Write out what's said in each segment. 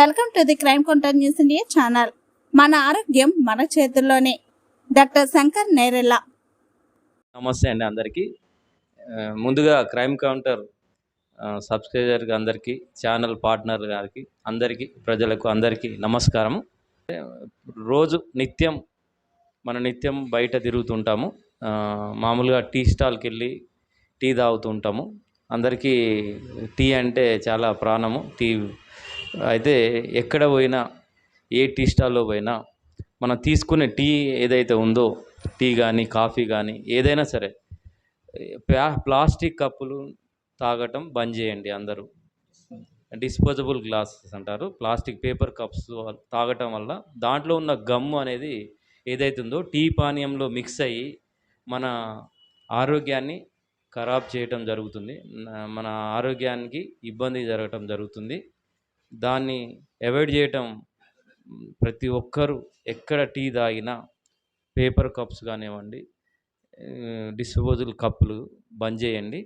Welcome to the crime counter news India channel. మన ఆరోగ్యం మన చేతుల్లోనే. డాక్టర్ శంకర్ నేరెల్ల నమస్తే అండి అందరికీ. ముందుగా క్రైమ్ కౌంటర్ సబ్స్క్రైబర్ అందరికీ ఛానల్ పార్ట్నర్ గారికి అందరికీ ప్రజలకు అందరికీ నమస్కారం. రోజు నిత్యం మన నిత్యం బయట తిరుగుతుంటాము. మామూలుగా టీ స్టాల్కి వెళ్ళి టీ తాగుతూ ఉంటాము అందరికీ టీ అంటే చాలా ప్రాణము. టీ అయితే ఎక్కడ పోయినా ఏ టీ స్టాల్లో పోయినా మనం తీసుకునే టీ ఏదైతే ఉందో టీ కానీ కాఫీ కానీ ఏదైనా సరే ప్లా ప్లాస్టిక్ కప్పులు తాగటం బంద్ చేయండి అందరూ. డిస్పోజబుల్ గ్లాసెస్ అంటారు. ప్లాస్టిక్ పేపర్ కప్స్ తాగటం వల్ల దాంట్లో ఉన్న గమ్ము అనేది ఏదైతే ఉందో టీ పానీయంలో మిక్స్ అయ్యి మన ఆరోగ్యాన్ని ఖరాబ్ చేయటం జరుగుతుంది. మన ఆరోగ్యానికి ఇబ్బంది జరగటం జరుగుతుంది. దాన్ని అవాయిడ్ చేయటం ప్రతి ఒక్కరూ ఎక్కడ టీ తాగినా పేపర్ కప్స్ కానివ్వండి డిస్పోజల్ కప్పులు బంద్ చేయండి.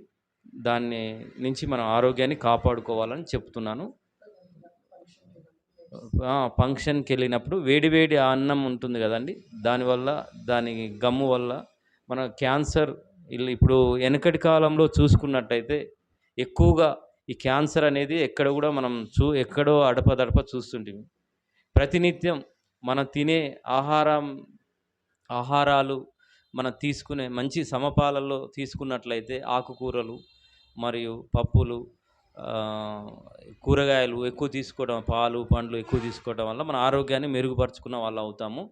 దాన్ని నుంచి మనం ఆరోగ్యాన్ని కాపాడుకోవాలని చెప్తున్నాను. ఫంక్షన్కి వెళ్ళినప్పుడు వేడి వేడి అన్నం ఉంటుంది కదండి దానివల్ల దాని గమ్ము వల్ల మన క్యాన్సర్ ఇప్పుడు వెనకటి కాలంలో చూసుకున్నట్టయితే ఎక్కువగా ఈ క్యాన్సర్ అనేది ఎక్కడ కూడా మనం చూ ఎక్కడో అడపదడప చూస్తుంటాం ప్రతినిత్యం మనం తినే ఆహారం ఆహారాలు మనం తీసుకునే మంచి సమపాలలో తీసుకున్నట్లయితే ఆకుకూరలు మరియు పప్పులు కూరగాయలు ఎక్కువ తీసుకోవడం పాలు పండ్లు ఎక్కువ తీసుకోవడం వల్ల మన ఆరోగ్యాన్ని మెరుగుపరుచుకున్న వాళ్ళు అవుతాము.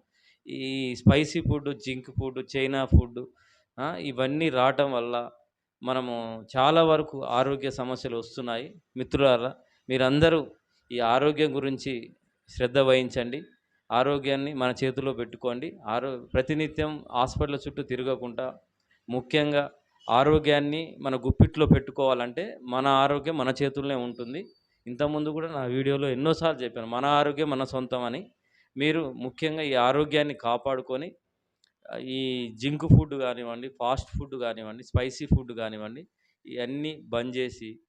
ఈ spicy food junk food China food ఇవన్నీ రావటం వల్ల మనము చాలా వరకు ఆరోగ్య సమస్యలు వస్తున్నాయి. మిత్రులారా మీరందరూ ఈ ఆరోగ్యం గురించి శ్రద్ధ వహించండి. ఆరోగ్యాన్ని మన చేతిలో పెట్టుకోండి. ఆరో ప్రతినిత్యం హాస్పిటల్ చుట్టూ తిరగకుండా ముఖ్యంగా ఆరోగ్యాన్ని మన గుప్పిట్లో పెట్టుకోవాలంటే మన ఆరోగ్యం మన చేతుల్లోనే ఉంటుంది. ఇంతకుముందు కూడా నా వీడియోలో ఎన్నోసార్లు చెప్పాను మన ఆరోగ్యం మన సొంతం అని. మీరు ముఖ్యంగా ఈ ఆరోగ్యాన్ని కాపాడుకొని ఈ జింక్ ఫుడ్ కానివ్వండి ఫాస్ట్ ఫుడ్ కానివ్వండి స్పైసీ ఫుడ్ కానివ్వండి ఇవన్నీ బంద్ చేసి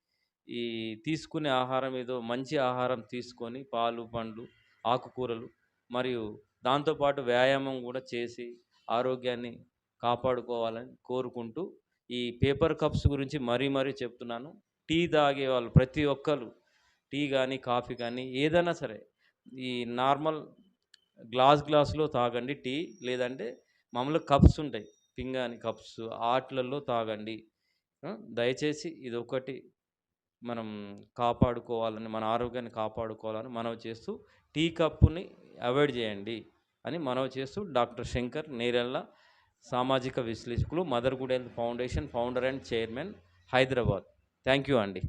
ఈ తీసుకునే ఆహారం ఏదో మంచి ఆహారం తీసుకొని పాలు పండ్లు ఆకుకూరలు మరియు దాంతోపాటు వ్యాయామం కూడా చేసి ఆరోగ్యాన్ని కాపాడుకోవాలని కోరుకుంటూ ఈ పేపర్ కప్స్ గురించి మరీ మరీ చెప్తున్నాను. టీ తాగే వాళ్ళు ప్రతి ఒక్కరు టీ కానీ కాఫీ కానీ ఏదైనా సరే ఈ నార్మల్ గ్లాస్ గ్లాసులో తాగండి టీ లేదంటే మామూలు కప్స్ ఉంటాయి. పింగాని కప్స్ ఆటలలో తాగండి. దయచేసి ఇది ఒకటి మనం కాపాడుకోవాలని మన ఆరోగ్యాన్ని కాపాడుకోవాలని మనవి చేస్తూ టీ కప్పుని అవాయిడ్ చేయండి అని మనవి చేస్తూ డాక్టర్ శంకర్ నేరెళ్ళ సామాజిక విశ్లేషకులు mother good health foundation founder and chairman Hyderabad. Thank you అండి.